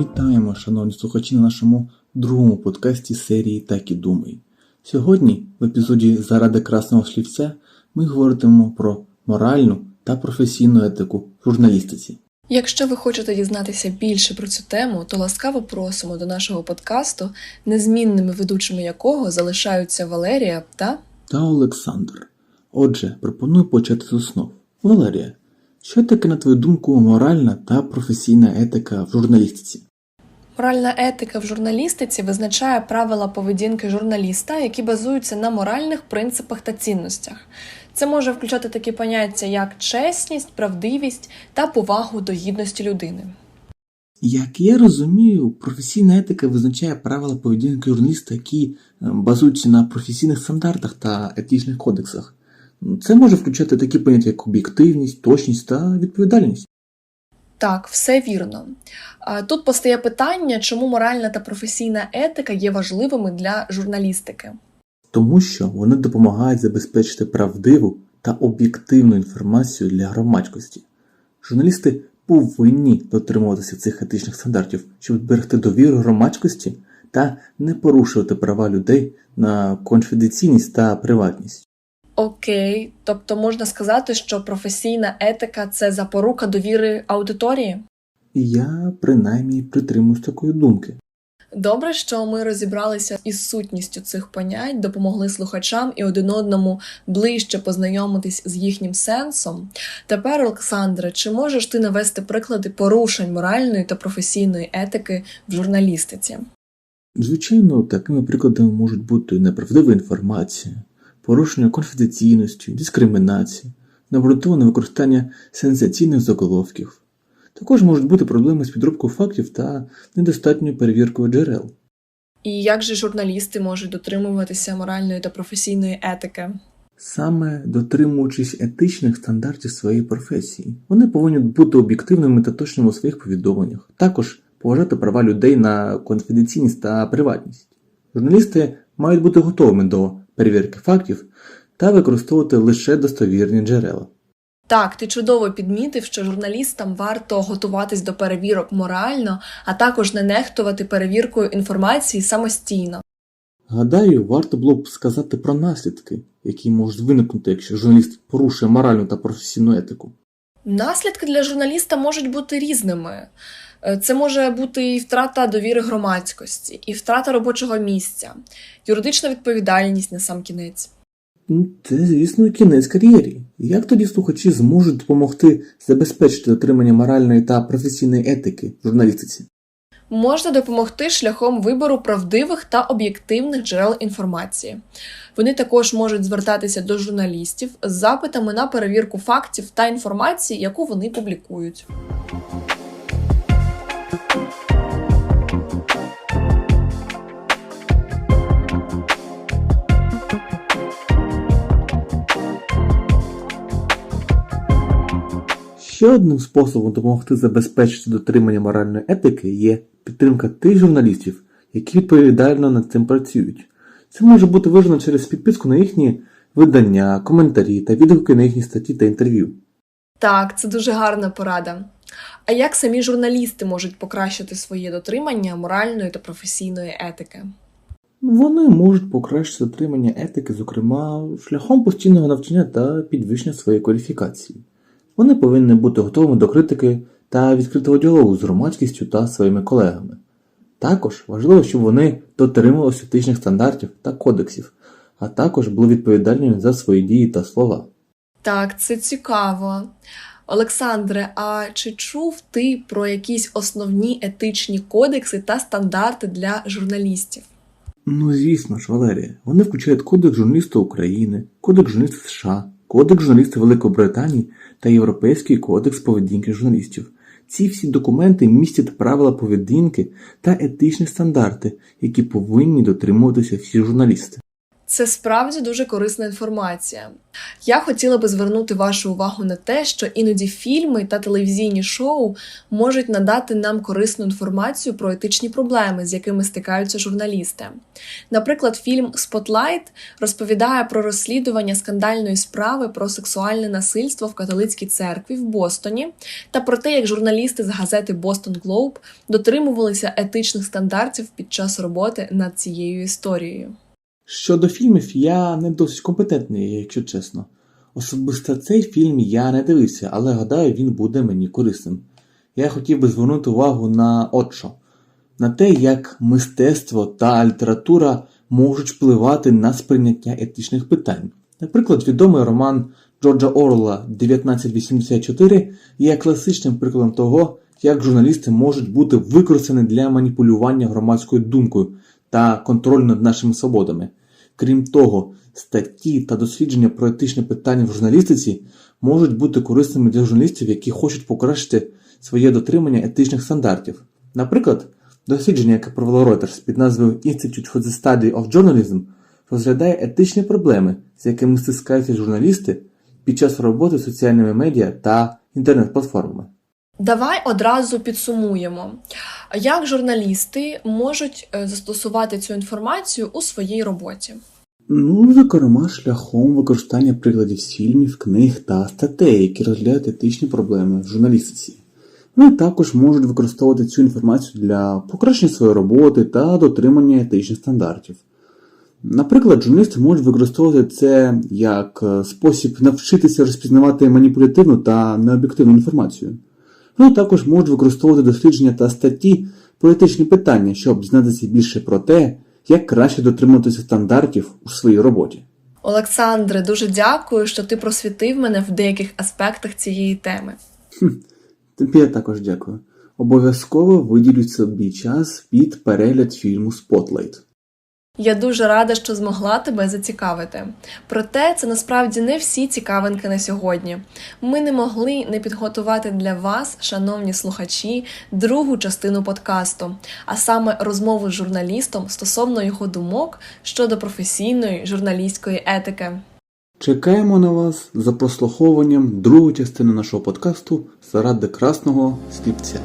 Вітаємо, шановні слухачі, на нашому другому подкасті серії Так і думай. Сьогодні, в епізоді Заради красного слівця, ми говоритимемо про моральну та професійну етику в журналістиці. Якщо ви хочете дізнатися більше про цю тему, то ласкаво просимо до нашого подкасту, незмінними ведучими якого залишаються Валерія та Та Олександр. Отже, пропоную почати з основ. Валерія, що таке, на твою думку, моральна та професійна етика в журналістиці? Моральна етика в журналістиці визначає правила поведінки журналіста, які базуються на моральних принципах та цінностях. Це може включати такі поняття, як чесність, правдивість та повагу до гідності людини. Як я розумію, професійна етика визначає правила поведінки журналіста, які е, базуються на професійних стандартах та етичних кодексах. Це може включати такі поняття, як об'єктивність, точність та відповідальність. Так, все вірно. Тут постає питання, чому моральна та професійна етика є важливими для журналістики. Тому що вони допомагають забезпечити правдиву та об'єктивну інформацію для громадськості. Журналісти повинні дотримуватися цих етичних стандартів, щоб зберегти довіру громадськості та не порушувати права людей на конфіденційність та приватність. Окей, тобто можна сказати, що професійна етика це запорука довіри аудиторії. Я принаймні притримуюсь такої думки. Добре, що ми розібралися із сутністю цих понять, допомогли слухачам і один одному ближче познайомитись з їхнім сенсом. Тепер, Олександре, чи можеш ти навести приклади порушень моральної та професійної етики в журналістиці? Звичайно, такими прикладами можуть бути неправдива інформація, порушення конфіденційності, дискримінація, необґрунтоване використання сенсаційних заголовків. Також можуть бути проблеми з підробкою фактів та недостатньою перевіркою джерел. І як же журналісти можуть дотримуватися моральної та професійної етики? Саме дотримуючись етичних стандартів своєї професії, вони повинні бути об'єктивними та точними у своїх повідомленнях, також поважати права людей на конфіденційність та приватність. Журналісти мають бути готовими до перевірки фактів та використовувати лише достовірні джерела. Так, ти чудово підмітив, що журналістам варто готуватись до перевірок морально, а також не нехтувати перевіркою інформації самостійно. Гадаю, варто було б сказати про наслідки, які можуть виникнути, якщо журналіст порушує моральну та професійну етику. Наслідки для журналіста можуть бути різними. Е, Це може бути і втрата довіри громадськості, і втрата робочого місця, юридична відповідальність на сам кінець. Ну, Це, звісно, кінець кар'єрі. Як тоді слухачі зможуть допомогти забезпечити дотримання моральної та професійної етики в журналістиці? Можна допомогти шляхом вибору правдивих та об'єктивних джерел інформації. Вони також можуть звертатися до журналістів з запитами на перевірку фактів та інформації, яку вони публікують. Ще одним способом допомогти забезпечити дотримання моральної етики є підтримка тих журналістів, які відповідально над цим працюють. Це може бути вижено через підписку на їхні видання, коментарі та відгуки на їхні статті та інтерв'ю. Так, це дуже гарна порада. А як самі журналісти можуть покращити своє дотримання моральної та професійної етики? Вони можуть покращити дотримання етики, зокрема, шляхом постійного навчання та підвищення своєї кваліфікації. Вони повинні бути готовими до критики та відкритого діалогу з громадськістю та своїми колегами. Також важливо, щоб вони дотримувалися етичних стандартів та кодексів, а також були відповідальними за свої дії та слова. Так, це цікаво. Олександре, а чи чув ти про якісь основні етичні кодекси та стандарти для журналістів? Ну, звісно ж, Валерія, вони включають Кодекс журналіста України, Кодекс журналіста США, Кодекс журналіста Великобританії та Європейський кодекс поведінки журналістів. Ці всі документи містять правила поведінки та етичні стандарти, які повинні дотримуватися всі журналісти. Це справді дуже корисна інформація. Я хотіла би звернути вашу увагу на те, що іноді фільми та телевізійні шоу можуть надати нам корисну інформацію про етичні проблеми, з якими стикаються журналісти. Наприклад, фільм Спотлайт розповідає про розслідування скандальної справи про сексуальне насильство в католицькій церкві в Бостоні та про те, як журналісти з газети Boston Globe дотримувалися етичних стандартів під час роботи над цією історією. Щодо фільмів, я не досить компетентний, якщо чесно. Особисто цей фільм я не дивився, але гадаю, він буде мені корисним. Я хотів би звернути увагу на от що. на те, як мистецтво та література можуть впливати на сприйняття етичних питань. Наприклад, відомий роман Джорджа Орла 1984 є класичним прикладом того, як журналісти можуть бути використані для маніпулювання громадською думкою та контролю над нашими свободами. Крім того, статті та дослідження про етичні питання в журналістиці можуть бути корисними для журналістів, які хочуть покращити своє дотримання етичних стандартів. Наприклад, дослідження, яке провело Reuters під назвою Institute for the Study of Journalism, розглядає етичні проблеми, з якими стискаються журналісти під час роботи з соціальними медіа та інтернет-платформами. Давай одразу підсумуємо, як журналісти можуть е, застосувати цю інформацію у своїй роботі. Ну, зокрема, шляхом використання прикладів фільмів, книг та статей, які розглядають етичні проблеми в журналістиці. Ну і також можуть використовувати цю інформацію для покращення своєї роботи та дотримання етичних стандартів. Наприклад, журналісти можуть використовувати це як е, спосіб навчитися розпізнавати маніпулятивну та необ'єктивну інформацію. Ну також можуть використовувати дослідження та статті про етичні питання, щоб дізнатися більше про те, як краще дотримуватися стандартів у своїй роботі. Олександре, дуже дякую, що ти просвітив мене в деяких аспектах цієї теми. Тобі я також дякую. Обов'язково виділю собі час під перегляд фільму Spotlight. Я дуже рада, що змогла тебе зацікавити. Проте це насправді не всі цікавинки на сьогодні. Ми не могли не підготувати для вас, шановні слухачі, другу частину подкасту, а саме розмову з журналістом стосовно його думок щодо професійної журналістської етики. Чекаємо на вас за прослуховуванням другої частини нашого подкасту заради красного сліпця.